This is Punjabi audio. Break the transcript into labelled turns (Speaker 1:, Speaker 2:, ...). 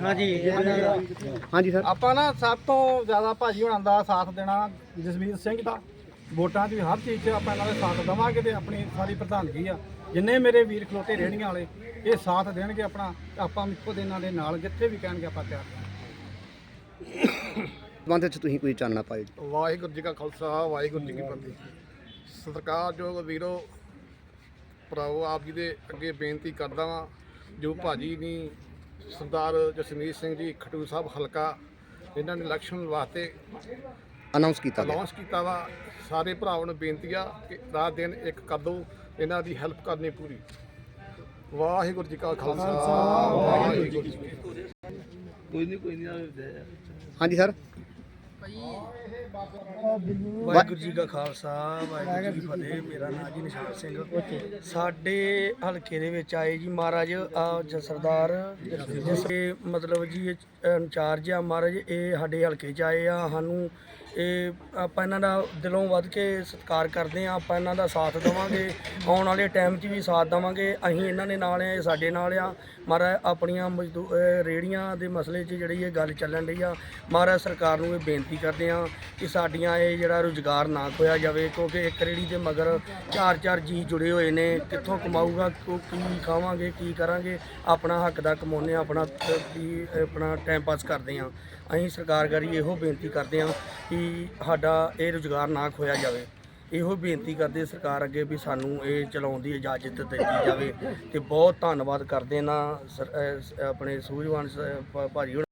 Speaker 1: ਹਾਂਜੀ
Speaker 2: ਹਾਂਜੀ ਸਰ
Speaker 3: ਆਪਾਂ ਨਾ ਸਭ ਤੋਂ ਜ਼ਿਆਦਾ ਭਾਜੀ ਹੁਣਾਂ ਦਾ ਸਾਥ ਦੇਣਾ ਜਸਵੀਰ ਸਿੰਘ ਦਾ। ਵੋਟਾਂ 'ਚ ਵੀ ਹਰ ਚੀਜ਼ 'ਚ ਆਪਾਂ ਇਹਨਾਂ ਦੇ ਸਾਥ ਦੇਵਾਂਗੇ ਤੇ ਆਪਣੀ ਸਾਰੀ ਪ੍ਰਧਾਨਗੀ ਆ। ਜਿੰਨੇ ਮੇਰੇ ਵੀਰ ਖਲੋਤੇ ਰੇਹੜੀਆਂ ਵਾਲੇ ਇਹ ਸਾਥ ਦੇਣਗੇ ਆਪਣਾ। ਆਪਾਂ ਇੱਕੋ ਦੇ ਇਹਨਾਂ ਦੇ ਨਾਲ ਜਿੱਥੇ ਵੀ ਕਹਿਣਗੇ ਆਪਾਂ ਤਿਆਰ।
Speaker 2: ਬੰਦ ਵਿੱਚ ਤੁਸੀਂ ਕੋਈ ਚਾਨਣਾ ਪਾਇਓ ਜੀ
Speaker 4: ਵਾਹਿਗੁਰੂ ਜੀ ਕਾ ਖਾਲਸਾ ਵਾਹਿਗੁਰੂ ਜੀ ਕੀ ਫਤਿਹ। ਸਰਕਾਰ ਜੋ ਵੀਰੋ ਭਰਾਵੋ ਆਪ ਜੀ ਦੇ ਅੱਗੇ ਬੇਨਤੀ ਕਰਦਾ ਵਾਂ ਜੋ ਭਾਜੀ ਨੇ ਸਰਦਾਰ ਜਸਮੀਤ ਸਿੰਘ ਜੀ ਖਟੂ ਸਾਹਿਬ ਹਲਕਾ ਇਹਨਾਂ ਨੇ ਇਲੈਕਸ਼ਨ ਵਾਸਤੇ
Speaker 2: ਅਨਾਉਂਸ ਕੀਤਾ ਗਿਆ।
Speaker 4: ਅਨਾਉਂਸ ਕੀਤਾ ਵਾ। ਸਾਰੇ ਭਰਾਵਾਂ ਨੂੰ ਬੇਨਤੀ ਆ ਕਿ ਰਾਤ ਦਿਨ ਇੱਕ ਕਰ ਦਿਓ ਇਹਨਾਂ ਦੀ ਹੈਲਪ ਕਰਨੀ ਪੂਰੀ। ਵਾਹਿਗੁਰੂ ਜੀ ਕਾ ਖਾਲਸਾ ਵਾਹਿਗੁਰੂ ਜੀ ਕੀ ਫਤਿਹ।
Speaker 2: ਹਾਂਜੀ ਸਰ
Speaker 1: ਵਾਹਿਗੁਰੂ ਜੀ ਕਾ ਖਾਲਸਾ, ਵਾਹਿਗੁਰੂ ਜੀ ਕੀ ਫਤਿਹ। ਮੇਰਾ ਨਾਮ ਜੀ ਨਿਸ਼ਾਨ ਸਿੰਘ। ਸਾਡੇ ਹਲਕੇ ਦੇ ਵਿੱਚ ਆਏ ਜੀ ਮਹਾਰਾਜ, ਆ ਜ- ਸਰਦਾਰ। ਮਤਲਬ ਜੀ ਇੰਚਾਰਜ ਆ ਮਹਾਰਾਜ, ਇਹ ਸਾਡੇ ਹਲਕੇ 'ਚ ਆਏ ਆ। ਸਾਨੂੰ ਇਹ ਆਪਾਂ ਇਹਨਾਂ ਦਾ ਦਿਲੋਂ ਵੱਧ ਕੇ ਸਤਿਕਾਰ ਕਰਦੇ ਆ ਆਪਾਂ ਇਹਨਾਂ ਦਾ ਸਾਥ ਦੇਵਾਂਗੇ। ਆਉਣ ਵਾਲੇ ਟਾਈਮ 'ਚ ਵੀ ਸਾਥ ਦੇਵਾਂਗੇ। ਅਸੀਂ ਇਹਨਾਂ ਦੇ ਨਾਲ ਆ ਇਹ ਸਾਡੇ ਨਾਲ ਆ। ਮਹਾਰਾਜ ਆਪਣੀਆਂ ਮਜ਼ਦੂ, ਅਹ ਰੇਹੜੀਆਂ ਦੇ ਮਸਲੇ 'ਚ ਜਿਹੜੀ ਇਹ ਗੱਲ ਚੱਲਣ ਰਹੀ ਆ, ਮਹਾਰਾਜ ਸਰਕਾਰ ਨੂੰ ਇਹ ਬੇਨਤੀ ਕਰਦੇ ਆ ਕਿ ਸਾਡੀਆਂ ਇਹ ਜਿਹੜਾ ਰੁਜ਼ਗਾਰ ਨਾ ਖੋਇਆ ਜਾਵੇ, ਕਿਉਂਕਿ ਇੱਕ ਰੇੜੀ ਦੇ ਮਗਰ ਚਾਰ ਚਾਰ ਜੀ ਜੁੜੇ ਹੋਏ ਨੇ। ਕਿੱਥੋਂ ਕਮਾਊਗਾ ਕੀ ਖਾਵਾਂਗੇ, ਕੀ ਕਰਾਂਗੇ, ਆਪਣਾ ਹੱਕ ਦਾ ਕਮਾਉਂਦੇ ਹਾਂ, ਆਪਣਾ ਕੀ ਆਪਣਾ ਟਾਈਮ ਪਾਸ ਕਰਦੇ ਆ ਅਸੀਂ ਸਰਕਾਰ ਗਰੀ ਇਹੋ ਬੇਨਤੀ ਕਰਦੇ ਆ ਕਿ ਸਾਡਾ ਇਹ ਰੁਜ਼ਗਾਰ ਨਾ ਖੋਇਆ ਜਾਵੇ, ਇਹੋ ਬੇਨਤੀ ਕਰਦੇ ਸਰਕਾਰ ਅੱਗੇ ਵੀ ਸਾਨੂੰ ਇਹ ਚਲਾਉਣ ਦੀ ਇਜਾਜ਼ਤ ਦਿੱਤੀ ਜਾਵੇ ਤੇ ਬਹੁਤ ਧੰਨਵਾਦ ਕਰਦੇ ਨਾ ਆਪਣੇ ਸੂਝਵਾਨ ਭਾਜੀ